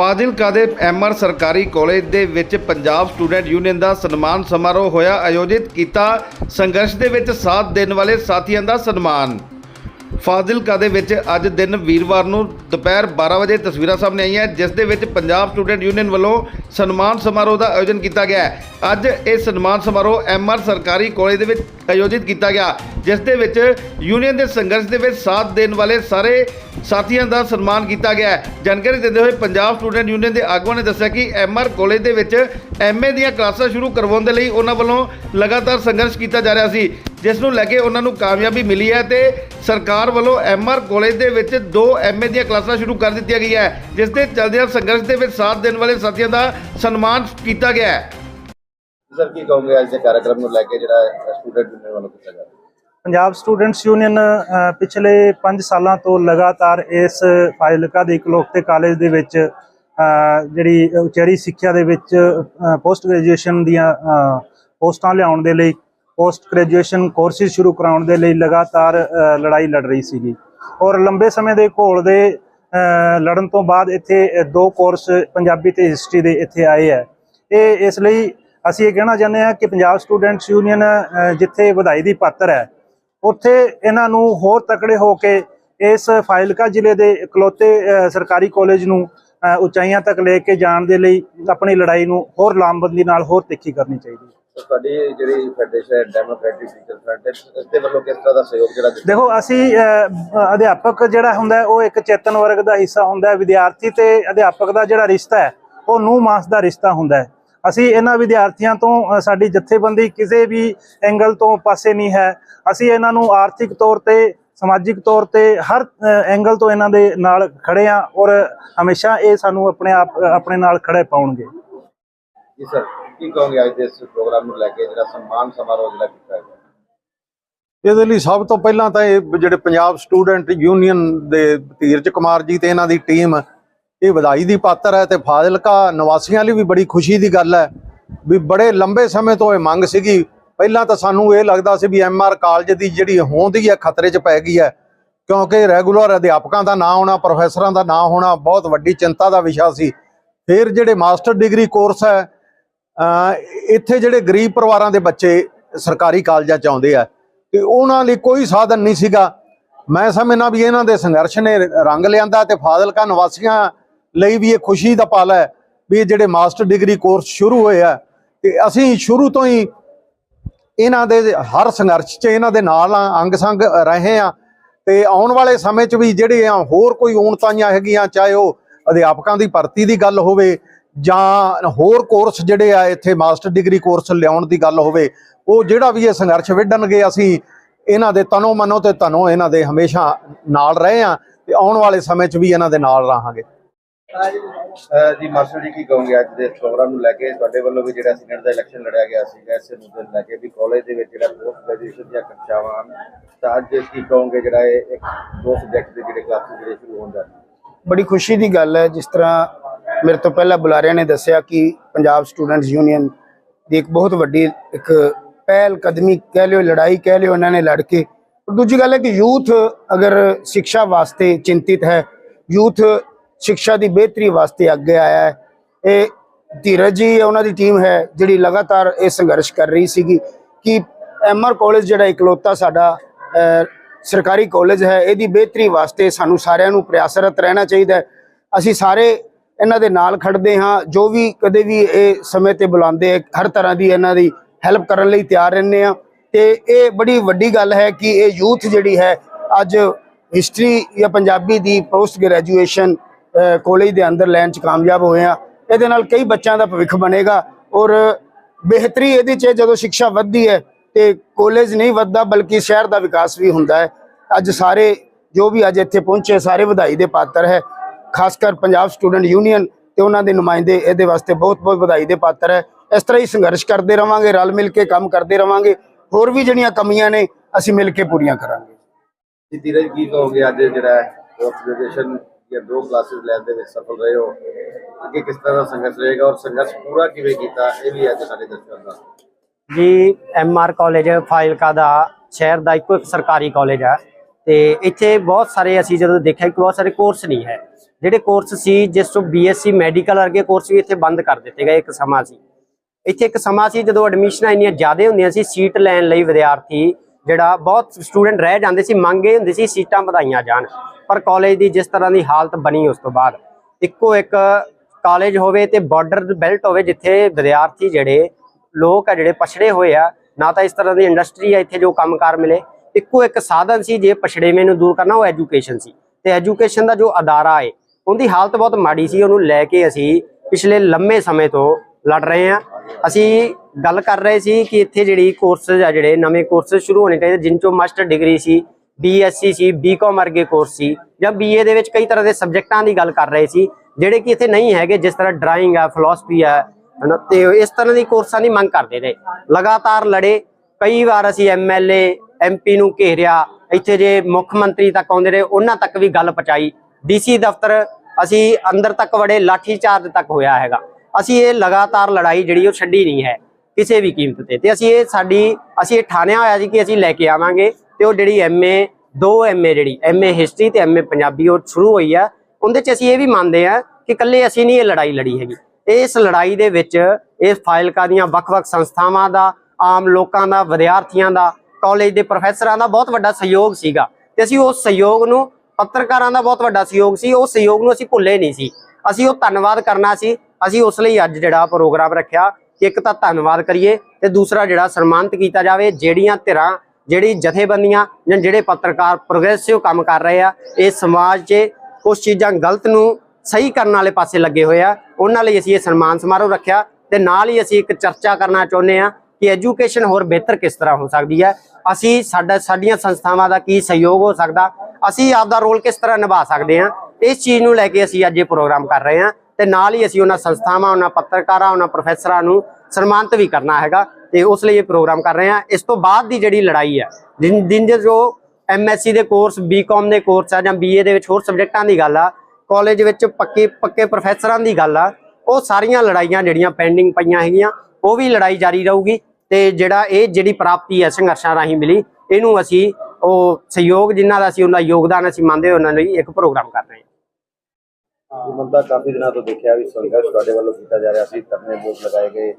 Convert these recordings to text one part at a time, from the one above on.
ਫਾਜ਼ਿਲਕਾ ਦੇ ਐਮਆਰ ਸਰਕਾਰੀ ਕਾਲਜ ਦੇ ਵਿੱਚ ਪੰਜਾਬ ਸਟੂਡੈਂਟ ਯੂਨੀਅਨ ਦਾ ਸਨਮਾਨ ਸਮਾਰੋਹ ਹੋਇਆ। ਆਯੋਜਿਤ ਕੀਤਾ ਸੰਘਰਸ਼ ਦੇ ਵਿੱਚ ਸਾਥ ਦੇਣ ਵਾਲੇ ਸਾਥੀਆਂ ਦਾ ਸਨਮਾਨ। ਫਾਜ਼ਿਲਕਾ ਦੇ ਵਿੱਚ ਅੱਜ ਦਿਨ ਵੀਰਵਾਰ ਨੂੰ ਦੁਪਹਿਰ 12 ਵਜੇ ਤਸਵੀਰਾਂ ਸਾਹਮਣੇ ਆਈਆਂ, ਜਿਸ ਦੇ ਵਿੱਚ ਪੰਜਾਬ ਸਟੂਡੈਂਟ ਯੂਨੀਅਨ ਵੱਲੋਂ ਸਨਮਾਨ ਸਮਾਰੋਹ ਦਾ ਆਯੋਜਨ ਕੀਤਾ ਗਿਆ ਅੱਜ ਇਹ ਸਨਮਾਨ ਸਮਾਰੋਹ ਐਮਆਰ ਸਰਕਾਰੀ ਕਾਲਜ ਦੇ ਵਿੱਚ ਆਯੋਜਿਤ ਕੀਤਾ ਗਿਆ, ਜਿਸ ਦੇ ਵਿੱਚ ਯੂਨੀਅਨ ਦੇ ਸੰਘਰਸ਼ ਦੇ ਵਿੱਚ ਸਾਥ ਦੇਣ ਵਾਲੇ ਸਾਰੇ ਸਾਥੀਆਂ ਦਾ ਸਨਮਾਨ ਕੀਤਾ ਗਿਆ ਜਾਣਕਾਰੀ ਦਿੰਦੇ ਹੋਏ ਪੰਜਾਬ ਸਟੂਡੈਂਟ ਯੂਨੀਅਨ ਦੇ ਆਗੂਆਂ ਨੇ ਦੱਸਿਆ ਕਿ ਐਮਆਰ ਕਾਲਜ ਦੇ ਵਿੱਚ ਐਮਏ ਦੀਆਂ ਕਲਾਸਾਂ ਸ਼ੁਰੂ ਕਰਵਾਉਣ ਦੇ ਲਈ ਉਹਨਾਂ ਵੱਲੋਂ ਲਗਾਤਾਰ ਸੰਘਰਸ਼ ਕੀਤਾ ਜਾ ਰਿਹਾ ਸੀ। ਜਿਸ ਨੂੰ ਲੈ ਕੇ ਉਹਨਾਂ ਨੂੰ ਕਾਮਯਾਬੀ ਮਿਲੀ ਹੈ ਤੇ ਸਰਕਾਰ ਵੱਲੋਂ ਐਮਆਰ ਕਾਲਜ ਦੇ ਵਿੱਚ ਦੋ ਐਮਏ ਦੀਆਂ ਕਲਾਸਾਂ ਸ਼ੁਰੂ ਕਰ ਦਿੱਤੀਆਂ ਗਈਆਂ ਹੈ ਜਿਸ ਦੇ ਚੱਲਦਿਆਂ ਸੰਘਰਸ਼ ਦੇ ਵਿੱਚ ਸਾਥ ਦੇਣ ਵਾਲੇ ਸਾਥੀਆਂ ਦਾ ਸਨਮਾਨ ਕੀਤਾ ਗਿਆ ਹੈ। ਸਰ ਕੀ ਕਹੋਗੇ ਅੱਜ ਦੇ ਕਾਰਜਕ੍ਰਮ ਨੂੰ ਲੈ ਕੇ ਜਿਹੜਾ ਸਟੂਡੈਂਟ ਯੂਨੀਅਨ ਵੱਲੋਂ ਕੀਤਾ ਜਾ ਰਿਹਾ ਪੰਜਾਬ ਸਟੂਡੈਂਟਸ ਯੂਨੀਅਨ ਪਿਛਲੇ 5 ਸਾਲਾਂ ਤੋਂ ਲਗਾਤਾਰ ਇਸ ਫਾਜ਼ਿਲਕਾ ਦੇ ਇਕਲੌਤੇ ਕਾਲਜ ਦੇ ਵਿੱਚ ਜਿਹੜੀ ਉਚੇਰੀ ਸਿੱਖਿਆ ਦੇ ਵਿੱਚ ਪੋਸਟ ਗ੍ਰੈਜੂਏਸ਼ਨ ਦੀਆਂ ਪੋਸਟਾਂ ਲਿਆਉਣ ਦੇ ਲਈ ਪੋਸਟ ਗ੍ਰੈਜੂਏਸ਼ਨ ਕੋਰਸਿਸ ਸ਼ੁਰੂ ਕਰਾਉਣ ਦੇ ਲਈ ਲਗਾਤਾਰ ਲੜਾਈ ਲੜ ਰਹੀ ਸੀਗੀ। ਔਰ ਲੰਬੇ ਸਮੇਂ ਦੇ ਘੋਲ ਦੇ ਲੜਨ ਤੋਂ ਬਾਅਦ ਇੱਥੇ ਦੋ ਕੋਰਸ ਪੰਜਾਬੀ ਤੇ ਹਿਸਟਰੀ ਦੇ ਇੱਥੇ ਆਏ ਹੈ ਇਹ ਇਸ ਲਈ ਅਸੀਂ ਇਹ ਕਹਿਣਾ ਚਾਹੁੰਦੇ ਹਾਂ ਕਿ ਪੰਜਾਬ ਸਟੂਡੈਂਟਸ ਯੂਨੀਅਨ ਜਿੱਥੇ ਵਧਾਈ ਦੀ ਪਾਤਰ ਹੈ, ਉੱਥੇ ਇਹਨਾਂ ਨੂੰ ਹੋਰ ਤਕੜੇ ਹੋ ਕੇ ਇਸ ਫਾਇਲਕਾ ਜ਼ਿਲ੍ਹੇ ਦੇ ਇਕਲੌਤੇ ਸਰਕਾਰੀ ਕਾਲਜ ਨੂੰ ਉਚਾਈਆਂ ਤੱਕ ਲੈ ਕੇ ਜਾਣ ਦੇ ਲਈ ਆਪਣੀ ਲੜਾਈ ਨੂੰ ਹੋਰ ਲਾਮਬੰਦੀ ਨਾਲ ਹੋਰ ਤਿੱਖੀ ਕਰਨੀ ਚਾਹੀਦੀ ਹੈ। ਤੁਹਾਡੀ ਜਿਹੜੀ ਫੈਡਰੇਸ਼ਨ ਹੈ ਡੈਮੋਕ੍ਰੈਟਿਕ ਟੀਚਰ ਫਰੰਟ ਇਸ ਦੇ ਵੱਲੋਂ ਕਿਸ ਤਰ੍ਹਾਂ ਦਾ ਸਹਿਯੋਗ ਜਿਹੜਾ ਦਿੱਤਾ ਦੇਖੋ ਅਸੀਂ ਅਧਿਆਪਕ ਜਿਹੜਾ ਹੁੰਦਾ ਹੈ, ਉਹ ਇੱਕ ਚੇਤਨ ਵਰਗ ਦਾ ਹਿੱਸਾ ਹੁੰਦਾ ਹੈ ਵਿਦਿਆਰਥੀ ਤੇ ਅਧਿਆਪਕ ਦਾ ਜਿਹੜਾ ਰਿਸ਼ਤਾ ਹੈ ਉਹ ਨੂੰਹ ਮਾਸ ਦਾ ਰਿਸ਼ਤਾ ਹੁੰਦਾ ਹੈ। ਅਸੀਂ ਇਹਨਾਂ ਵਿਦਿਆਰਥੀਆਂ ਤੋਂ ਅ, ਸਾਡੀ ਜਥੇਬੰਦੀ ਕਿਸੇ ਵੀ ਐਂਗਲ ਤੋਂ ਪਾਸੇ ਨਹੀਂ ਹੈ। ਅਸੀਂ ਇਹਨਾਂ ਨੂੰ ਆਰਥਿਕ ਤੌਰ ਤੇ ਸਮਾਜਿਕ ਤੌਰ ਤੇ ਹਰ ਅ, ਐਂਗਲ ਤੋਂ ਇਹਨਾਂ ਦੇ ਨਾਲ ਖੜੇ ਆ ਔਰ ਹਮੇਸ਼ਾ ਇਹ ਸਾਨੂੰ ਆਪਣੇ ਆਪ ਆਪਣੇ ਨਾਲ ਖੜੇ ਪਾਉਣਗੇ। ਜੀ ਸਰ। ਕੀ ਕਹੋਗੇ ਅੱਜ ਦੇ ਇਸ ਪ੍ਰੋਗਰਾਮ ਨੂੰ ਲੈ ਕੇ, ਜਿਹੜਾ ਸਨਮਾਨ ਸਮਾਰੋਹ ਜਿਹੜਾ ਕੀਤਾ ਗਿਆ? ਇਹਦੇ ਲਈ ਸਭ ਤੋਂ ਪਹਿਲਾਂ ਤਾਂ ਇਹ ਜਿਹੜੇ ਪੰਜਾਬ ਸਟੂਡੈਂਟ ਯੂਨੀਅਨ ਦੇ ਧੀਰਜ ਕੁਮਾਰ ਜੀ ਤੇ ਇਹਨਾਂ ਦੀ ਟੀਮ, ਇਹ ਵਧਾਈ ਦੀ ਪਾਤਰ ਹੈ ਤੇ ਫਾਜ਼ਿਲਕਾ ਨਿਵਾਸੀਆਂ ਲਈ ਵੀ ਬੜੀ ਖੁਸ਼ੀ ਦੀ ਗੱਲ ਹੈ ਵੀ ਬੜੇ ਲੰਬੇ ਸਮੇਂ ਤੋਂ ਇਹ ਮੰਗ ਸੀਗੀ। ਪਹਿਲਾਂ ਤਾਂ ਸਾਨੂੰ ਇਹ ਲੱਗਦਾ ਸੀ ਵੀ ਐਮਆਰ ਕਾਲਜ ਦੀ ਜਿਹੜੀ ਹੋਂਦ ਹੀ ਹੈ, ਖਤਰੇ 'ਚ ਪੈ ਗਈ ਹੈ ਕਿਉਂਕਿ ਰੈਗੂਲਰ ਅਧਿਆਪਕਾਂ ਦਾ ਨਾ ਹੋਣਾ, ਪ੍ਰੋਫੈਸਰਾਂ ਦਾ ਨਾ ਹੋਣਾ ਬਹੁਤ ਵੱਡੀ ਚਿੰਤਾ ਦਾ ਵਿਸ਼ਾ ਸੀ। ਫਿਰ ਜਿਹੜੇ ਮਾਸਟਰ ਡਿਗਰੀ ਕੋਰਸ ਹੈ ਇੱਥੇ ਜਿਹੜੇ ਗਰੀਬ ਪਰਿਵਾਰਾਂ ਦੇ ਬੱਚੇ ਸਰਕਾਰੀ ਕਾਲਜਾਂ ਚ ਆਉਂਦੇ ਆ ਤੇ ਉਹਨਾਂ ਲਈ ਕੋਈ ਸਾਧਨ ਨਹੀਂ ਸੀਗਾ। ਮੈਂ ਸਮਝਣਾ ਵੀ ਇਹਨਾਂ ਦੇ ਸੰਘਰਸ਼ ਨੇ ਰੰਗ ਲਿਆਂਦਾ ਤੇ ਫਾਜ਼ਿਲਕਾ ਨਿਵਾਸੀਆਂ ਲਈ ਵੀ ਇਹ ਖੁਸ਼ੀ ਦਾ ਪਲ ਹੈ ਵੀ ਇਹ ਜਿਹੜੇ ਮਾਸਟਰ ਡਿਗਰੀ ਕੋਰਸ ਸ਼ੁਰੂ ਹੋਏ ਆ ਤੇ ਅਸੀਂ ਸ਼ੁਰੂ ਤੋਂ ਹੀ ਇਹਨਾਂ ਦੇ ਹਰ ਸੰਘਰਸ਼ 'ਚ ਇਹਨਾਂ ਦੇ ਨਾਲ ਆ, ਅੰਗ ਸੰਗ ਰਹੇ ਆ। ਤੇ ਆਉਣ ਵਾਲੇ ਸਮੇਂ 'ਚ ਵੀ ਜਿਹੜੇ ਆ ਹੋਰ ਕੋਈ ਊਣਤਾਈਆਂ ਹੈਗੀਆਂ ਚਾਹੇ ਉਹ ਅਧਿਆਪਕਾਂ ਦੀ ਭਰਤੀ ਦੀ ਗੱਲ ਹੋਵੇ ਜਾਂ ਹੋਰ ਕੋਰਸ ਜਿਹੜੇ ਆ ਇੱਥੇ ਮਾਸਟਰ ਡਿਗਰੀ ਕੋਰਸ ਲਿਆਉਣ ਦੀ ਗੱਲ ਹੋਵੇ ਉਹ ਜਿਹੜਾ ਵੀ ਇਹ ਸੰਘਰਸ਼ ਵਿੱਢਣਗੇ ਅਸੀਂ ਇਹਨਾਂ ਦੇ ਤਨੋ ਮਨੋ ਤੇ ਤਨੋ ਇਹਨਾਂ ਦੇ ਹਮੇਸ਼ਾ ਨਾਲ ਰਹੇ ਆ ਤੇ ਆਉਣ ਵਾਲੇ ਸਮੇਂ 'ਚ ਵੀ ਇਹਨਾਂ ਦੇ ਨਾਲ ਰਹਾਂਗੇ। ਜੀ ਮਾਸਟਰ ਜੀ ਕੀ ਕਹੋਗੇ ਅੱਜ ਦੇ ਪ੍ਰੋਗਰਾਮ ਨੂੰ ਲੈ ਕੇ? ਤੁਹਾਡੇ ਵੱਲੋਂ ਵੀ ਜਿਹੜਾ ਸੀਨੇਟ ਦਾ ਇਲੈਕਸ਼ਨ ਲੜਿਆ ਗਿਆ ਸੀਗਾ ਇਸੇ ਮੁੱਦੇ ਨੂੰ ਲੈ ਕੇ ਵੀ ਕਾਲਜ ਦੇ ਵਿੱਚ ਜਿਹੜਾ ਪੋਸਟ ਗ੍ਰੈਜੂਏਸ਼ਨ ਦੀਆਂ ਹਨ ਤਾਂ ਅੱਜ ਕੀ ਕਹੋਗੇ ਜਿਹੜਾ ਇਹ ਇੱਕ ਦੋ ਸਬਜੈਕਟ ਦੇ ਜਿਹੜੇ ਕਲਾਸਿਸ ਜਿਹੜੇ ਸ਼ੁਰੂ ਹੋਣ ਜਾ ਬੜੀ ਖੁਸ਼ੀ ਦੀ ਗੱਲ ਹੈ ਜਿਸ ਤਰ੍ਹਾਂ ਮੇਰੇ ਤੋਂ ਪਹਿਲਾਂ ਬੁਲਾਰਿਆਂ ਨੇ ਦੱਸਿਆ ਕਿ ਪੰਜਾਬ ਸਟੂਡੈਂਟਸ ਯੂਨੀਅਨ ਦੀ ਇੱਕ ਬਹੁਤ ਵੱਡੀ ਇੱਕ ਪਹਿਲ ਕਦਮੀ ਕਹਿ ਲਿਓ, ਲੜਾਈ ਕਹਿ ਲਿਓ ਉਹਨਾਂ ਨੇ ਲੜ ਕੇ। ਦੂਜੀ ਗੱਲ ਹੈ ਕਿ ਯੂਥ ਅਗਰ ਸਿੱਖਿਆ ਵਾਸਤੇ ਚਿੰਤਿਤ ਹੈ, ਯੂਥ ਸਿੱਖਿਆ ਦੀ ਬਿਹਤਰੀ ਵਾਸਤੇ ਅੱਗੇ ਆਇਆ ਹੈ। ਇਹ ਧੀਰਜ ਜੀ ਉਹਨਾਂ ਦੀ ਟੀਮ ਹੈ ਜਿਹੜੀ ਲਗਾਤਾਰ ਇਹ ਸੰਘਰਸ਼ ਕਰ ਰਹੀ ਸੀਗੀ ਕਿ ਐਮਆਰ ਕਾਲਜ ਜਿਹੜਾ ਇਕਲੌਤਾ ਸਾਡਾ ਸਰਕਾਰੀ ਕਾਲਜ ਹੈ, ਇਹਦੀ ਬਿਹਤਰੀ ਵਾਸਤੇ ਸਾਨੂੰ ਸਾਰਿਆਂ ਨੂੰ ਪ੍ਰਯਾਸਰਤ ਰਹਿਣਾ ਚਾਹੀਦਾ ਅਸੀਂ ਸਾਰੇ ਇਹਨਾਂ ਦੇ ਨਾਲ ਖੜਦੇ ਹਾਂ, ਜੋ ਵੀ ਕਦੇ ਵੀ ਇਹ ਸਮੇਂ ਤੇ ਬੁਲਾਉਂਦੇ ਹੈ ਹਰ ਤਰ੍ਹਾਂ ਦੀ ਇਹਨਾਂ ਦੀ ਹੈਲਪ ਕਰਨ ਲਈ ਤਿਆਰ ਰਹਿੰਦੇ ਆ ਤੇ ਇਹ ਬੜੀ ਵੱਡੀ ਗੱਲ ਹੈ ਕਿ ਇਹ ਯੂਥ ਜਿਹੜੀ ਹੈ, ਅੱਜ ਹਿਸਟਰੀ ਜਾਂ ਪੰਜਾਬੀ ਦੀ ਪੋਸਟ ਗ੍ਰੈਜੂਏਸ਼ਨ ਕਾਲਜ ਦੇ ਅੰਦਰ ਲੈਣ ਚ ਕਾਮਯਾਬ ਹੋਏ ਆ ਇਹਦੇ ਨਾਲ ਕਈ ਬੱਚਿਆਂ ਦਾ ਭਵਿੱਖ ਬਣੇਗਾ ਔਰ ਬਿਹਤਰੀ ਇਹਦੇ ਚ ਜਦੋਂ ਸਿੱਖਿਆ ਵੱਧਦੀ ਹੈ ਤੇ ਕਾਲਜ ਨਹੀਂ ਵੱਧਦਾ, ਬਲਕਿ ਸ਼ਹਿਰ ਦਾ ਵਿਕਾਸ ਵੀ ਹੁੰਦਾ ਹੈ। ਅੱਜ ਸਾਰੇ ਜੋ ਵੀ ਅੱਜ ਇੱਥੇ ਪਹੁੰਚੇ, ਸਾਰੇ ਵਧਾਈ ਦੇ ਪਾਤਰ ਹੈ। ਖਾਸ ਕਰ ਪੰਜਾਬ ਸਟੂਡੈਂਟ ਯੂਨੀਅਨ ਤੇ ਉਹਨਾਂ ਦੇ ਨੁਮਾਇੰਦੇ ਇਹਦੇ ਵਾਸਤੇ ਬਹੁਤ-ਬਹੁਤ ਵਧਾਈ ਦੇ ਪਾਤਰ ਹੈ। ਇਸ ਤਰ੍ਹਾਂ ਹੀ ਸੰਘਰਸ਼ ਕਰਦੇ ਰਵਾਂਗੇ ਰਲ ਮਿਲ ਕੇ ਕੰਮ ਕਰਦੇ ਰਵਾਂਗੇ ਹੋਰ ਵੀ ਜਿਹੜੀਆਂ ਕਮੀਆਂ ਨੇ ਅਸੀਂ ਮਿਲ ਕੇ ਪੂਰੀਆਂ ਕਰਾਂਗੇ। ਜੀ ਧੀਰਜ ਕੀ ਕਹੋਗੇ ਅੱਜ ਜਿਹੜਾ ਗ੍ਰੈਜੂਏਸ਼ਨ ਜਾਂ ਦੋ ਕਲਾਸਿਸ ਲੈਣ ਦੇ ਵਿੱਚ ਸਫਲ ਰਹੇ ਹੋ? ਅੱਗੇ ਕਿਸ ਤਰ੍ਹਾਂ ਦਾ ਸੰਘਰਸ਼ ਰਹੇਗਾ ਔਰ ਸੰਘਰਸ਼ ਪੂਰਾ ਕਿਵੇਂ ਕੀਤਾ? ਇਹ ਵੀ ਅੱਜ ਸਾਡੇ ਦਰਸ਼ਕਾਂ ਦਾ। ਜੀ ਐਮਆਰ ਕਾਲਜ ਫਾਜ਼ਿਲਕਾ ਦਾ ਸ਼ਹਿਰ ਦਾ ਇੱਕੋ ਇੱਕ ਸਰਕਾਰੀ ਕਾਲਜ ਹੈ। ਤੇ ਇੱਥੇ ਬਹੁਤ ਸਾਰੇ ਅਸੀਂ ਜਦੋਂ ਦੇਖਿਆ ਕਿ ਬਹੁਤ ਸਾਰੇ ਕੋਰਸ ਨਹੀਂ ਹੈ। ਜਿਹੜੇ ਕੋਰਸ ਸੀ, ਜਿਸ ਤੋਂ ਬੀਐਸਸੀ ਮੈਡੀਕਲ ਵਰਗੇ ਕੋਰਸ ਵੀ ਇੱਥੇ ਬੰਦ ਕਰ ਦਿੱਤੇ ਗਏ ਇੱਕ ਸਮਾਂ ਸੀ। ਇੱਥੇ ਇੱਕ ਸਮਾਂ ਸੀ ਜਦੋਂ ਐਡਮਿਸ਼ਨਾਂ ਇੰਨੀਆਂ ਜ਼ਿਆਦਾ ਹੁੰਦੀਆਂ ਸੀ ਸੀਟ ਲੈਣ ਲਈ ਵਿਦਿਆਰਥੀ ਜਿਹੜਾ ਬਹੁਤ ਸਟੂਡੈਂਟ ਰਹਿ ਜਾਂਦੇ ਸੀ, ਮੰਗੇ ਹੁੰਦੇ ਸੀ ਸੀਟਾਂ ਵਧਾਈਆਂ ਜਾਣ। ਪਰ ਕਾਲਜ ਦੀ ਜਿਸ ਤਰ੍ਹਾਂ ਦੀ ਹਾਲਤ ਬਣੀ ਉਸ ਤੋਂ ਬਾਅਦ, ਇੱਕੋ ਇੱਕ ਕਾਲਜ ਹੋਵੇ ਤੇ ਬਾਰਡਰ ਬੈਲਟ ਹੋਵੇ ਜਿੱਥੇ ਵਿਦਿਆਰਥੀ ਜਿਹੜੇ ਲੋਕ ਆ, ਜਿਹੜੇ ਪਛੜੇ ਹੋਏ ਆ, ਨਾ ਤਾਂ ਇਸ ਤਰ੍ਹਾਂ ਦੀ ਇੰਡਸਟਰੀ ਆ ਇੱਥੇ ਜੋ ਕੰਮਕਾਰ ਮਿਲੇ। ਇੱਕੋ ਇੱਕ ਸਾਧਨ ਸੀ ਜੇ ਪਛੜੇਵੇਂ ਨੂੰ ਦੂਰ ਕਰਨਾ, ਉਹ ਐਜੂਕੇਸ਼ਨ ਸੀ। ਤੇ ਐਜੂਕੇਸ਼ਨ ਦਾ ਜੋ ਅਦਾਰਾ ਹੈ ਉਹਦੀ ਹਾਲਤ ਬਹੁਤ ਮਾੜੀ ਸੀ, ਉਹਨੂੰ ਲੈ ਕੇ ਅਸੀਂ ਪਿਛਲੇ ਲੰਮੇ ਸਮੇਂ ਤੋਂ ਲੜ ਰਹੇ ਹਾਂ। ਅਸੀਂ ਗੱਲ ਕਰ ਰਹੇ ਸੀ ਕਿ ਇੱਥੇ ਜਿਹੜੀ ਕੋਰਸਸ ਆ, ਜਿਹੜੇ ਨਵੇਂ ਕੋਰਸਸ ਸ਼ੁਰੂ ਹੋਣੇ ਚਾਹੀਦੇ, ਜਿਨ ਚੋਂ ਮਾਸਟਰ ਡਿਗਰੀ ਸੀ ਬੀਐਸਸੀ ਸੀ ਬੀਕਾਮ ਵਰਗੇ ਕੋਰਸ ਸੀ, ਜਾਂ ਬੀਏ ਦੇ ਵਿੱਚ ਕਈ ਤਰ੍ਹਾਂ ਦੇ ਸਬਜੈਕਟਾਂ ਦੀ ਗੱਲ ਕਰ ਰਹੇ ਸੀ, ਜਿਹੜੇ ਕਿ ਇੱਥੇ ਨਹੀਂ ਹੈਗੇ, ਜਿਸ ਤਰ੍ਹਾਂ ਡਰਾਇੰਗ ਆ ਫਿਲਾਸਫੀ ਆ, ਹਨਾ, ਤੇ ਇਸ ਤਰ੍ਹਾਂ ਦੀ ਕੋਰਸਾਂ ਦੀ ਮੰਗ ਕਰਦੇ ਰਹੇ। ਲਗਾਤਾਰ ਲੜੇ, ਕਈ ਵਾਰ ਅਸੀਂ ਐਮਐਲਏ ਐਮਪੀ ਨੂੰ ਘੇਰਿਆ, ਇੱਥੇ ਜੇ ਮੁੱਖ ਮੰਤਰੀ ਤੱਕ ਆਉਂਦੇ ਰਹੇ, ਉਹਨਾਂ ਤੱਕ ਵੀ ਗੱਲ ਪਹੁੰਚਾਈ। ਡੀਸੀ ਦਫ਼ਤਰ ਅਸੀਂ ਅੰਦਰ ਤੱਕ ਵੜੇ, ਲਾਠੀ ਚਾਰਜ ਤੱਕ ਹੋਇਆ ਹੈਗਾ। ਅਸੀਂ ਇਹ ਲਗਾਤਾਰ ਲੜਾਈ ਜਿਹੜੀ ਉਹ ਛੱਡੀ ਨਹੀਂ ਹੈ, ਕਿਸੇ ਵੀ ਕੀਮਤ ਤੇ। ਤੇ ਅਸੀਂ ਇਹ ਸਾਡੀ, ਅਸੀਂ ਇਹ ਠਾਣਿਆ ਹੋਇਆ ਸੀ ਕਿ ਅਸੀਂ ਲੈ ਕੇ ਆਵਾਂਗੇ ਤੇ ਉਹ ਜਿਹੜੀ ਐਮਏ ਦੋ ਐਮਏ ਜਿਹੜੀ ਐਮਏ ਹਿਸਟਰੀ ਤੇ ਐਮਏ ਪੰਜਾਬੀ, ਉਹ ਸ਼ੁਰੂ ਹੋਈ ਆ। ਉਹਦੇ ਚ ਅਸੀਂ ਇਹ ਵੀ ਮੰਨਦੇ ਆ ਕਿ ਇਕੱਲੇ ਅਸੀਂ ਨਹੀਂ ਇਹ ਲੜਾਈ ਲੜੀ ਹੈਗੀ। ਇਸ ਲੜਾਈ ਦੇ ਵਿੱਚ ਇਹ ਫਾਈਲਕਾ ਦੀਆਂ ਵੱਖ-ਵੱਖ ਸੰਸਥਾਵਾਂ ਦਾ, ਆਮ ਲੋਕਾਂ ਦਾ, ਵਿਦਿਆਰਥੀਆਂ ਦਾ ਕਾਲਜ ਦੇ ਪ੍ਰੋਫੈਸਰਾਂ ਦਾ ਬਹੁਤ ਵੱਡਾ ਸਹਿਯੋਗ ਸੀਗਾ ਤੇ ਅਸੀਂ ਉਸ ਸਹਿਯੋਗ ਨੂੰ ਪੱਤਰਕਾਰਾਂ ਦਾ ਬਹੁਤ ਵੱਡਾ ਸਹਿਯੋਗ ਸੀ ਉਹ ਸਹਿਯੋਗ ਨੂੰ ਅਸੀਂ ਭੁੱਲੇ ਨਹੀਂ ਸੀ। ਅਸੀਂ ਉਹ ਧੰਨਵਾਦ ਕਰਨਾ ਸੀ, ਅਸੀਂ ਉਸ ਲਈ ਅੱਜ ਜਿਹੜਾ ਪ੍ਰੋਗਰਾਮ ਰੱਖਿਆ ਕਿ ਇੱਕ ਤਾਂ ਧੰਨਵਾਦ ਕਰੀਏ ਤੇ ਦੂਸਰਾ ਜਿਹੜਾ ਸਨਮਾਨਿਤ ਕੀਤਾ ਜਾਵੇ, ਜਿਹੜੀਆਂ ਧਿਰਾਂ, ਜਿਹੜੀ ਜਥੇਬੰਦੀਆਂ ਜਾਂ ਜਿਹੜੇ ਪੱਤਰਕਾਰ ਪ੍ਰੋਗਰੈਸਿਵ ਕੰਮ ਕਰ ਰਹੇ ਆ, ਇਹ ਸਮਾਜ 'ਚ ਕੁਝ ਚੀਜ਼ਾਂ ਗਲਤ ਨੂੰ ਸਹੀ ਕਰਨ ਵਾਲੇ ਪਾਸੇ ਲੱਗੇ ਹੋਏ ਆ, ਉਹਨਾਂ ਲਈ ਅਸੀਂ ਇਹ ਸਨਮਾਨ ਸਮਾਰੋਹ ਰੱਖਿਆ ਤੇ ਨਾਲ ਹੀ ਅਸੀਂ ਇੱਕ ਚਰਚਾ ਕਰਨਾ ਚਾਹੁੰਦੇ ਆ ਕਿ ਐਜੂਕੇਸ਼ਨ ਹੋਰ ਬਿਹਤਰ ਕਿਸ ਤਰ੍ਹਾਂ ਹੋ ਸਕਦੀ ਹੈ? ਅਸੀਂ ਸਾਡਾ, ਸਾਡੀਆਂ ਸੰਸਥਾਵਾਂ ਦਾ ਕੀ ਸਹਿਯੋਗ ਹੋ ਸਕਦਾ? ਅਸੀਂ ਆਪਦਾ ਰੋਲ ਕਿਸ ਤਰ੍ਹਾਂ ਨਿਭਾ ਸਕਦੇ ਹਾਂ? ਇਸ ਚੀਜ਼ ਨੂੰ ਲੈ ਕੇ ਅਸੀਂ ਅੱਜ ਇਹ ਪ੍ਰੋਗਰਾਮ ਕਰ ਰਹੇ ਹਾਂ ਤੇ ਨਾਲ ਹੀ ਅਸੀਂ ਉਹਨਾਂ ਸੰਸਥਾਵਾਂ, ਉਹਨਾਂ ਪੱਤਰਕਾਰਾਂ, ਉਹਨਾਂ ਪ੍ਰੋਫੈਸਰਾਂ ਨੂੰ ਸਨਮਾਨਿਤ ਵੀ ਕਰਨਾ ਹੈਗਾ ਤੇ ਉਸ ਲਈ ਇਹ ਪ੍ਰੋਗਰਾਮ ਕਰ ਰਹੇ ਹਾਂ। ਇਸ ਤੋਂ ਬਾਅਦ ਦੀ ਜਿਹੜੀ ਲੜਾਈ ਹੈ, ਜਿਨ ਜਿਨ ਦੇ ਜੋ ਐਮਐਸਸੀ ਦੇ ਕੋਰਸ ਬੀਕਾਮ ਦੇ ਕੋਰਸ ਆ ਜਾਂ ਬੀਏ ਦੇ ਵਿੱਚ ਹੋਰ ਸਬਜੈਕਟਾਂ ਦੀ ਗੱਲ ਆ ਕਾਲਜ ਵਿੱਚ ਪੱਕੇ ਪੱਕੇ ਪ੍ਰੋਫੈਸਰਾਂ ਦੀ ਗੱਲ ਆ, ਉਹ ਸਾਰੀਆਂ ਲੜਾਈਆਂ ਜਿਹੜੀਆਂ ਪੈਂਡਿੰਗ ਪਈਆਂ ਹੈਗੀਆਂ, ਉਹ ਵੀ ਲੜਾਈ ਜਾਰੀ ਰਹੂਗੀ। ਤੇ ਜਿਹੜਾ ਇਹ ਜਿਹੜੀ ਪ੍ਰਾਪਤੀ ਹੈ ਸੰਘਰਸ਼ਾਂ ਰਾਹੀਂ ਮਿਲੀ ਇਹਨੂੰ ਅਸੀਂ ਉਹ ਸਹਿਯੋਗ ਜਿਨ੍ਹਾਂ ਦਾ ਅਸੀਂ ਉਹਨਾਂ ਦਾ ਯੋਗਦਾਨ ਅਸੀਂ ਮੰਨਦੇ ਉਹਨਾਂ ਲਈ ਇੱਕ ਪ੍ਰੋਗਰਾਮ ਕਰ ਰਹੇ ਹਾਂ। ਜੀ ਮੁੱਦਾ ਕਾਫੀ ਦਿਨਾਂ ਤੋਂ ਦੇਖਿਆ ਵੀ ਸੰਘਰਸ਼ ਤੁਹਾਡੇ ਵੱਲੋਂ ਕੀਤਾ ਜਾ ਰਿਹਾ ਸੀ ਧਰਨੇ ਬੋਰਡ ਲਗਾਏ ਗਏ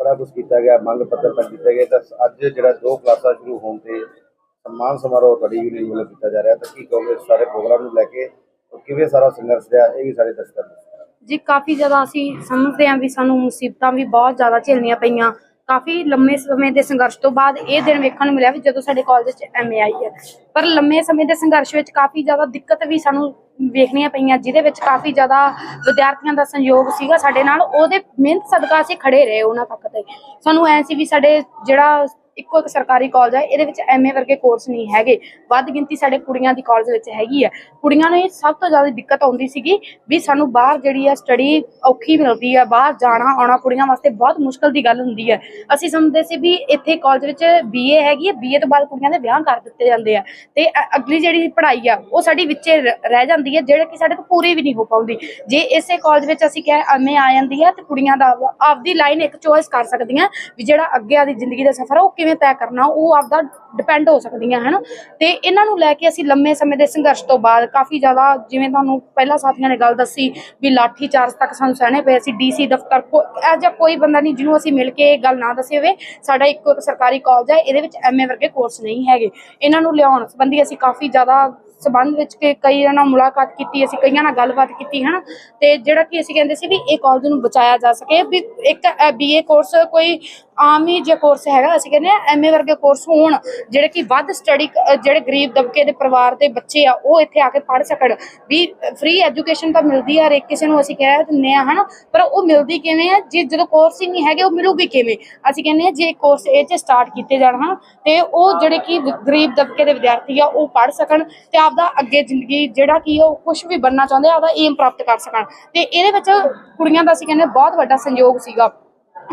ਬੜਾ ਕੁਝ ਕੀਤਾ ਗਿਆ ਮੰਗ ਪੱਤਰ ਤੱਕ ਦਿੱਤੇ ਗਏ ਤਾਂ ਅੱਜ ਜਿਹੜਾ ਦੋ ਕਲਾਸਾਂ ਸ਼ੁਰੂ ਹੋਣ ਤੇ ਸਨਮਾਨ ਸਮਾਰੋਹ ਤੁਹਾਡੀ ਯੂਨੀਅਨ ਵੱਲੋਂ ਕੀਤਾ ਜਾ ਰਿਹਾ ਤਾਂ ਕੀ ਕਹੋਗੇ ਸਾਰੇ ਪ੍ਰੋਗਰਾਮ ਨੂੰ ਲੈ ਕੇ ਔਰ ਕਿਵੇਂ ਸਾਰਾ ਸੰਘਰਸ਼ ਰਿਹਾ ਇਹ ਵੀ ਸਾਰੇ ਦਰਸ਼ਕਾਂ ਨੂੰ ਜੀ ਕਾਫੀ ਜ਼ਿਆਦਾ ਅਸੀਂ ਸਮਝਦੇ ਹਾਂ ਵੀ ਸਾਨੂੰ ਮੁਸੀਬਤਾਂ ਵੀ ਬਹੁਤ ਜ਼ਿਆਦਾ ਝੇਲਣੀਆਂ ਪਈਆਂ ਕਾਫੀ ਲੰਮੇ ਸਮੇਂ ਦੇ ਸੰਘਰਸ਼ ਤੋਂ ਬਾਅਦ ਇਹ ਦਿਨ ਵੇਖਣ ਨੂੰ ਮਿਲਿਆ ਵੀ ਜਦੋਂ ਸਾਡੇ ਕਾਲਜ 'ਚ ਐਮਏ ਆਈ ਹੈ। ਪਰ ਲੰਮੇ ਸਮੇਂ ਦੇ ਸੰਘਰਸ਼ ਵਿੱਚ ਕਾਫੀ ਜ਼ਿਆਦਾ ਦਿੱਕਤ ਵੀ ਸਾਨੂੰ ਵੇਖਣੀਆਂ ਪਈਆਂ, ਜਿਹਦੇ ਵਿੱਚ ਕਾਫੀ ਜ਼ਿਆਦਾ ਵਿਦਿਆਰਥੀਆਂ ਦਾ ਸਹਿਯੋਗ ਸੀਗਾ ਸਾਡੇ ਨਾਲ। ਉਹਦੇ ਮਿਹਨਤ ਸਦਕਾ ਅਸੀਂ ਖੜੇ ਰਹੇ ਉਹਨਾਂ ਤੱਕ ਤੇ। ਸਾਨੂੰ ਐ ਸੀ ਵੀ ਸਾਡੇ ਜਿਹੜਾ ਇੱਕੋ ਇੱਕ ਸਰਕਾਰੀ ਕਾਲਜ ਹੈ ਇਹਦੇ ਵਿੱਚ ਐਮਏ ਵਰਗੇ ਕੋਰਸ ਨਹੀਂ ਹੈਗੇ। ਵੱਧ ਗਿਣਤੀ ਸਾਡੇ ਕੁੜੀਆਂ ਦੀ ਕਾਲਜ ਵਿੱਚ ਹੈਗੀ ਹੈ ਕੁੜੀਆਂ ਨੂੰ ਇਹ ਸਭ ਤੋਂ ਜ਼ਿਆਦਾ ਦਿੱਕਤ ਆਉਂਦੀ ਸੀਗੀ ਵੀ ਸਾਨੂੰ ਬਾਹਰ ਜਿਹੜੀ ਆ ਸਟੱਡੀ ਔਖੀ ਮਿਲਦੀ ਹੈ ਬਾਹਰ ਜਾਣਾ, ਆਉਣਾ ਕੁੜੀਆਂ ਵਾਸਤੇ ਬਹੁਤ ਮੁਸ਼ਕਲ ਦੀ ਗੱਲ ਹੁੰਦੀ ਹੈ ਅਸੀਂ ਸਮਝਦੇ ਸੀ ਵੀ ਇੱਥੇ ਕਾਲਜ ਵਿੱਚ ਬੀਏ ਹੈਗੀ ਹੈ ਬੀਏ ਤੋਂ ਬਾਅਦ ਕੁੜੀਆਂ ਦੇ ਵਿਆਹ ਕਰ ਦਿੱਤੇ ਜਾਂਦੇ ਆ। ਤੇ ਅਗਲੀ ਜਿਹੜੀ ਪੜ੍ਹਾਈ ਆ, ਉਹ ਸਾਡੀ ਵਿੱਚੇ ਰਹਿ ਜਾਂਦੀ ਹੈ ਜਿਹੜੇ ਕਿ ਸਾਡੇ ਤੋਂ ਪੂਰੀ ਵੀ ਨਹੀਂ ਹੋ ਪਾਉਂਦੀ। ਜੇ ਇਸੇ ਕਾਲਜ ਵਿੱਚ ਅਸੀਂ ਕਹੇ ਐਮਏ ਆ ਜਾਂਦੀ ਹੈ ਤੇ ਕੁੜੀਆਂ ਦਾ ਆਪਦੀ ਲਾਈਨ ਇੱਕ ਚੋਇਸ ਕਰ ਸਕਦੀਆਂ, ਵੀ ਜਿਹੜਾ ਅੱਗੇ ਆਦੀ ਜ਼ਿੰਦਗੀ ਦਾ ਸਫ਼ਰ ਉਹ ਕਿਵੇਂ ਤੈਅ ਕਰਨਾ, ਉਹ ਆਪਦਾ ਡਿਪੈਂਡ ਹੋ ਸਕਦੀਆਂ, ਹਨ? ਤੇ ਇਹਨਾਂ ਨੂੰ ਲੈ ਕੇ ਅਸੀਂ ਲੰਮੇ ਸਮੇਂ ਦੇ ਸੰਘਰਸ਼ ਤੋਂ ਬਾਅਦ ਕਾਫੀ ਜ਼ਿਆਦਾ ਜਿਵੇਂ ਤੁਹਾਨੂੰ ਪਹਿਲਾਂ ਸਾਥੀਆਂ ਨੇ ਗੱਲ ਦੱਸੀ ਵੀ ਲਾਠੀ ਚਾਰਜ ਤੱਕ ਸਾਨੂੰ ਸਹਿਣੇ ਪਏ ਸੀ ਡੀਸੀ ਦਫ਼ਤਰ ਐ ਜਾਂ ਕੋਈ ਬੰਦਾ ਨਹੀਂ ਜਿਹਨੂੰ ਅਸੀਂ ਮਿਲ ਕੇ ਇਹ ਗੱਲ ਨਾ ਦੱਸੀ ਹੋਵੇ, ਸਾਡਾ ਇੱਕੋ ਇੱਕ ਸਰਕਾਰੀ ਕਾਲਜ ਹੈ, ਇਹਦੇ ਵਿੱਚ ਐਮਏ ਵਰਗੇ ਕੋਰਸ ਨਹੀਂ ਹੈਗੇ। ਇਹਨਾਂ ਨੂੰ ਲਿਆਉਣ ਸੰਬੰਧੀ ਅਸੀਂ ਕਾਫੀ ਜ਼ਿਆਦਾ ਸਬੰਧ ਵਿੱਚ ਕਿ ਕਈਆਂ ਨਾਲ ਮੁਲਾਕਾਤ ਕੀਤੀ, ਅਸੀਂ ਕਈਆਂ ਨਾਲ ਗੱਲਬਾਤ ਕੀਤੀ ਹੈ ਨਾ ਤੇ ਜਿਹੜਾ ਕਿ ਅਸੀਂ ਕਹਿੰਦੇ ਸੀ ਵੀ ਇਹ ਕਾਲਜ ਨੂੰ ਬਚਾਇਆ ਜਾ ਸਕੇ, ਵੀ ਇੱਕ ਬੀਏ ਕੋਰਸ ਕੋਈ ਆਮ ਹੀ ਜੇ ਕੋਰਸ ਹੈਗਾ, ਅਸੀਂ ਕਹਿੰਦੇ ਆ ਐਮਏ ਵਰਗੇ ਕੋਰਸ ਹੋਣ, ਜਿਹੜੇ ਕਿ ਵੱਧ ਸਟੱਡੀ ਜਿਹੜੇ ਗਰੀਬ ਦਬਕੇ ਦੇ ਪਰਿਵਾਰ ਦੇ ਬੱਚੇ ਆ, ਉਹ ਇੱਥੇ ਆ ਕੇ ਪੜ੍ਹ ਸਕਣ। ਵੀ ਫ੍ਰੀ ਐਜੂਕੇਸ਼ਨ ਤਾਂ ਮਿਲਦੀ ਆ, ਹਰ ਇੱਕ ਕਿਸੇ ਨੂੰ ਅਸੀਂ ਕਹਿ ਦਿੰਦੇ ਆ ਹਨਾ? ਪਰ ਉਹ ਮਿਲਦੀ ਕਿਵੇਂ ਆ? ਜੇ ਜਦੋਂ ਕੋਰਸ ਹੀ ਨਹੀਂ ਹੈਗੇ, ਉਹ ਮਿਲੂਗੀ ਕਿਵੇਂ? ਅਸੀਂ ਕਹਿੰਦੇ ਆ ਜੇ ਕੋਰਸ ਇਹ ਚ ਸਟਾਰਟ ਕੀਤੇ ਜਾਣ, ਹਨ? ਤੇ ਉਹ ਜਿਹੜੇ ਕਿ ਗਰੀਬ ਦਬਕੇ ਦੇ ਵਿਦਿਆਰਥੀ ਆ, ਉਹ ਪੜ੍ਹ ਸਕਣ ਤੇ ਆਪਦਾ ਅੱਗੇ ਜ਼ਿੰਦਗੀ, ਜਿਹੜਾ ਕਿ ਉਹ ਕੁਝ ਵੀ ਬਣਨਾ ਚਾਹੁੰਦੇ ਆ, ਆਪਦਾ ਏਮ ਪ੍ਰਾਪਤ ਕਰ ਸਕਣ। ਤੇ ਇਹਦੇ ਵਿੱਚ ਕੁੜੀਆਂ ਦਾ ਅਸੀਂ ਕਹਿੰਦੇ ਬਹੁਤ ਵੱਡਾ ਸੰਯੋਗ ਸੀਗਾ।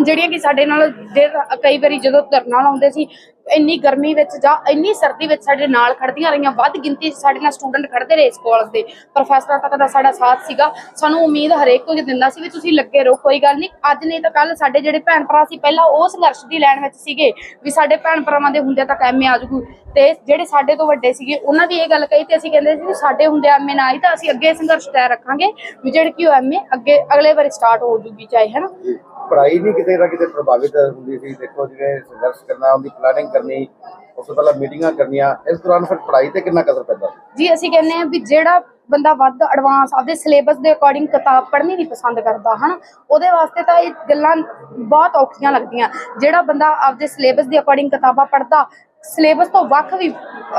ਜਿਹੜੀਆਂ ਕਿ ਸਾਡੇ ਨਾਲ ਦੇ- ਕਈ ਵਾਰੀ ਜਦੋਂ ਧਰਨਾ ਲਾਉਂਦੇ ਸੀ, ਇੰਨੀ ਗਰਮੀ ਵਿੱਚ ਜਾਂ ਇੰਨੀ ਸਰਦੀ ਵਿੱਚ ਸਾਡੇ ਨਾਲ ਖੜਦੀਆਂ ਰਹੀਆਂ, ਵੱਧ ਗਿਣਤੀ 'ਚ ਸਾਡੇ ਨਾਲ ਸਟੂਡੈਂਟ ਖੜਦੇ ਰਹੇ ਇਸ ਕਾਲਜ ਦੇ। ਪ੍ਰੋਫੈਸਰਾਂ ਤੱਕ ਦਾ ਸਾਡਾ ਸਾਥ ਸੀਗਾ। ਸਾਨੂੰ ਉਮੀਦ ਹਰੇਕ ਕੋਈ ਦਿੰਦਾ ਸੀ ਵੀ ਤੁਸੀਂ ਲੱਗੇ ਰਹੋ, ਕੋਈ ਗੱਲ ਨਹੀਂ। ਅੱਜ ਨਹੀਂ ਤਾਂ ਕੱਲ ਸਾਡੇ ਜਿਹੜੇ ਭੈਣ ਭਰਾ ਸੀ, ਪਹਿਲਾਂ ਉਹ ਸੰਘਰਸ਼ ਦੀ ਲਾਈਨ ਵਿੱਚ ਸੀਗੇ ਵੀ ਸਾਡੇ ਭੈਣ ਭਰਾਵਾਂ ਦੇ ਹੁੰਦਿਆਂ ਤੱਕ ਐਮਏ ਆ ਜੂਗੀ ਤੇ ਜਿਹੜੇ ਸਾਡੇ ਤੋਂ ਵੱਡੇ ਸੀਗੇ, ਉਹਨਾਂ ਵੀ ਇਹ ਗੱਲ ਕਹੀ ਤੇ ਅਸੀਂ ਕਹਿੰਦੇ ਸੀ ਵੀ ਸਾਡੇ ਹੁੰਦੇ ਐਮਏ ਨਾ ਆਈ ਤਾਂ ਅਸੀਂ ਅੱਗੇ ਸੰਘਰਸ਼ ਤੈਅ ਰੱਖਾਂਗੇ ਵੀ ਜਿਹੜੀ ਕਿ ਉਹ ਐਮਏ ਅੱਗੇ ਅਗਲੇ ਵਾਰੀ ਸਟਾਰਟ ਹੋ ਜੂਗੀ ਚਾਹੇ ਹੈ ਨਾ ਪੜ੍ਹਾਈ ਨਹੀਂ ਕਿਤੇ ਨਾ ਕਿਤੇ ਪ੍ਰਭਾਵਿਤ ਹੁੰਦੀ ਸੀ। ਦੇਖੋ ਜਿਵੇਂ ਸੰਘਰਸ਼ ਕਰਨਾ, ਉਹਦੀ ਪਲਾਨਿੰਗ ਕਰਨੀ, ਉਸ ਤੋਂ ਪਹਿਲਾਂ ਮੀਟਿੰਗਾਂ ਕਰਨੀਆਂ, ਇਸ ਦੌਰਾਨ ਫਿਰ ਪੜ੍ਹਾਈ ਤੇ ਕਿੰਨਾ ਕਸਰ ਪੈਂਦਾ ਜੀ, ਅਸੀਂ ਕਹਿੰਦੇ ਆ ਵੀ ਜਿਹੜਾ ਬੰਦਾ ਵੱਧ ਐਡਵਾਂਸ ਆਪਦੇ ਸਿਲੇਬਸ ਦੇ ਅਕੋਰਡਿੰਗ ਕਿਤਾਬ ਪੜ੍ਹਨੀ ਨਹੀਂ ਪਸੰਦ ਕਰਦਾ, ਹਨਾ? ਉਹਦੇ ਵਾਸਤੇ ਤਾਂ ਇਹ ਗੱਲਾਂ ਬਹੁਤ ਔਖੀਆਂ ਲੱਗਦੀਆਂ। ਜਿਹੜਾ ਬੰਦਾ ਆਪਦੇ ਸਿਲੇਬਸ ਦੇ ਅਕੋਰਡਿੰਗ ਕਿਤਾਬਾਂ ਪੜ੍ਹਦਾ ਸਿਲੇਬਸ ਤੋਂ ਵੱਖ ਵੀ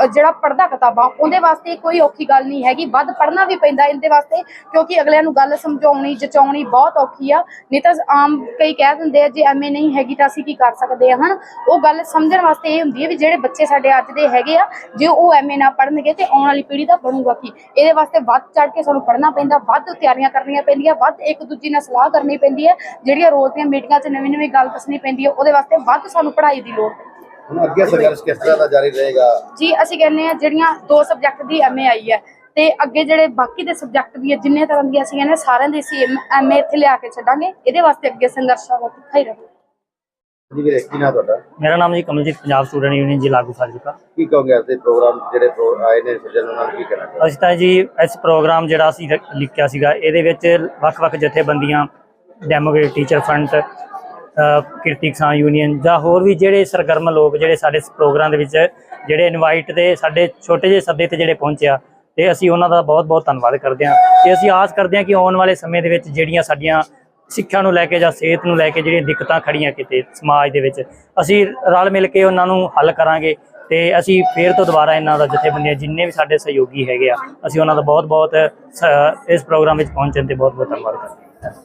ਜਿਹੜਾ ਪੜ੍ਹਦਾ ਕਿਤਾਬਾਂ, ਉਹਦੇ ਵਾਸਤੇ ਕੋਈ ਔਖੀ ਗੱਲ ਨਹੀਂ ਹੈਗੀ। ਵੱਧ ਪੜ੍ਹਨਾ ਵੀ ਪੈਂਦਾ ਇਹਦੇ ਵਾਸਤੇ, ਕਿਉਂਕਿ ਅਗਲਿਆਂ ਨੂੰ ਗੱਲ ਸਮਝਾਉਣੀ, ਜਚਾਉਣੀ ਬਹੁਤ ਔਖੀ ਆ। ਨਹੀਂ ਤਾਂ ਆਮ ਕਈ ਕਹਿ ਦਿੰਦੇ ਆ, ਜੇ ਐਮਏ ਨਹੀਂ ਹੈਗੀ ਤਾਂ ਅਸੀਂ ਕੀ ਕਰ ਸਕਦੇ ਆ, ਹਨ? ਉਹ ਗੱਲ ਸਮਝਣ ਵਾਸਤੇ ਇਹ ਹੁੰਦੀ ਹੈ ਵੀ ਜਿਹੜੇ ਬੱਚੇ ਸਾਡੇ ਅੱਜ ਦੇ ਹੈਗੇ ਆ, ਜੇ ਉਹ ਐਮਏ ਨਾ ਪੜ੍ਹਨਗੇ ਤੇ ਆਉਣ ਵਾਲੀ ਪੀੜ੍ਹੀ ਦਾ ਬਣੂਗਾ ਕੀ? ਇਹਦੇ ਵਾਸਤੇ ਵੱਧ ਚੜ ਕੇ ਸਾਨੂੰ ਪੜ੍ਹਨਾ ਪੈਂਦਾ, ਵੱਧ ਤਿਆਰੀਆਂ ਕਰਨੀਆਂ ਪੈਂਦੀਆਂ, ਵੱਧ ਇੱਕ ਦੂਜੀ ਨਾਲ ਸਲਾਹ ਕਰਨੀ ਪੈਂਦੀ ਹੈ ਜਿਹੜੀਆਂ ਰੋਜ਼ ਦੀਆਂ ਮੀਟਿੰਗਾਂ 'ਚ ਨਵੀਂ ਨਵੀਂ ਗੱਲ ਦੱਸਣੀ ਪੈਂਦੀ ਹੈ ਉਹਦੇ ਵਾਸਤੇ ਵੱਧ ਸਾਨੂੰ ਪੜ੍ਹਾਈ ਦੀ ਲੋੜ ਹੁਣ ਅੱਗੇ ਸੰਘਰਸ਼ ਕਿਸ ਤਰ੍ਹਾਂ ਦਾ ਜਾਰੀ ਰਹੇਗਾ? ਜੀ ਅਸੀਂ ਕਹਿੰਦੇ ਆ ਜਿਹੜੀਆਂ ਦੋ ਸਬਜੈਕਟ ਦੀ ਐਮਏ ਆਈ ਹੈ ਤੇ ਅੱਗੇ ਜਿਹੜੇ ਬਾਕੀ ਦੇ ਸਬਜੈਕਟ ਵੀ ਹੈ ਜਿੰਨੇ ਤਰ੍ਹਾਂ ਦੀਆਂ ਅਸੀਂ ਕਹਿੰਦੇ ਸਾਰਿਆਂ ਦੀ ਅਸੀਂ ਐਮਏ ਇੱਥੇ ਲਿਆ ਕੇ ਛੱਡਾਂਗੇ ਇਹਦੇ ਵਾਸਤੇ ਅੱਗੇ ਸੰਘਰਸ਼ ਦਾ ਤਿੱਖਾ ਹੀ ਰਹੇ ਜੀ ਵੀਰੇ ਕੀ ਨਾ ਤੁਹਾਡਾ? ਮੇਰਾ ਨਾਮ ਜੀ ਕਮਲਜੀਤ ਪੰਜਾਬ ਸਟੂਡੈਂਟ ਯੂਨੀਅਨ ਜੀ ਲਾਗੂ ਫਾਜ਼ਿਲਕਾ ਕੀ ਕਹੋਗੇ ਅੱਜ ਦੇ ਪ੍ਰੋਗਰਾਮ ਜਿਹੜੇ ਆਏ ਨੇ ਸੱਜਣ ਉਹਨਾਂ ਨੂੰ ਕੀ ਕਹਿਣਾ? ਅਸੀਂ ਤਾਂ ਜੀ ਇਸ ਪ੍ਰੋਗਰਾਮ ਜਿਹੜਾ ਅਸੀਂ ਲਿਖਿਆ ਸੀਗਾ ਇਹਦੇ ਵਿੱਚ ਵੱਖ-ਵੱਖ ਜਥੇਬੰਦੀਆਂ Democrat teacher front Kirti Kisan union ਜਾਂ ਹੋਰ ਵੀ ਜਿਹੜੇ ਸਰਗਰਮ ਲੋਕ ਜਿਹੜੇ ਸਾਡੇ ਇਸ ਪ੍ਰੋਗਰਾਮ ਦੇ ਵਿੱਚ ਜਿਹੜੇ ਇਨਵਾਈਟ ਤੇ ਸਾਡੇ ਛੋਟੇ ਜਿਹੇ ਸੱਦੇ ਤੇ ਜਿਹੜੇ ਪਹੁੰਚਿਆ, ਤੇ ਅਸੀਂ ਉਹਨਾਂ ਦਾ ਬਹੁਤ-ਬਹੁਤ ਧੰਨਵਾਦ ਕਰਦੇ ਹਾਂ। ਤੇ ਅਸੀਂ ਆਸ ਕਰਦੇ ਹਾਂ ਕਿ ਆਉਣ ਵਾਲੇ ਸਮੇਂ ਦੇ ਵਿੱਚ ਜਿਹੜੀਆਂ ਸਾਡੀਆਂ ਸਿੱਖਿਆ ਨੂੰ ਲੈ ਕੇ ਜਾਂ ਸਿਹਤ ਨੂੰ ਲੈ ਕੇ ਜਿਹੜੀਆਂ ਦਿੱਕਤਾਂ ਖੜੀਆਂ ਕਿਤੇ ਸਮਾਜ ਦੇ ਵਿੱਚ, ਅਸੀਂ ਰਲ ਮਿਲ ਕੇ ਉਹਨਾਂ ਨੂੰ ਹੱਲ ਕਰਾਂਗੇ ਤੇ ਅਸੀਂ ਫੇਰ ਤੋਂ ਦੁਬਾਰਾ ਇਹਨਾਂ ਦਾ ਜਥੇਬੰਦੀਆਂ ਜਿੰਨੇ ਵੀ ਸਾਡੇ ਸਹਿਯੋਗੀ ਹੈਗੇ ਆ, ਅਸੀਂ ਉਹਨਾਂ ਦਾ ਬਹੁਤ ਬਹੁਤ ਸ- ਇਸ ਪ੍ਰੋਗਰਾਮ ਵਿੱਚ ਪਹੁੰਚਣ ਤੇ ਬਹੁਤ ਬਹੁਤ ਧੰਨਵਾਦ ਕਰਦੇ ਹਾਂ।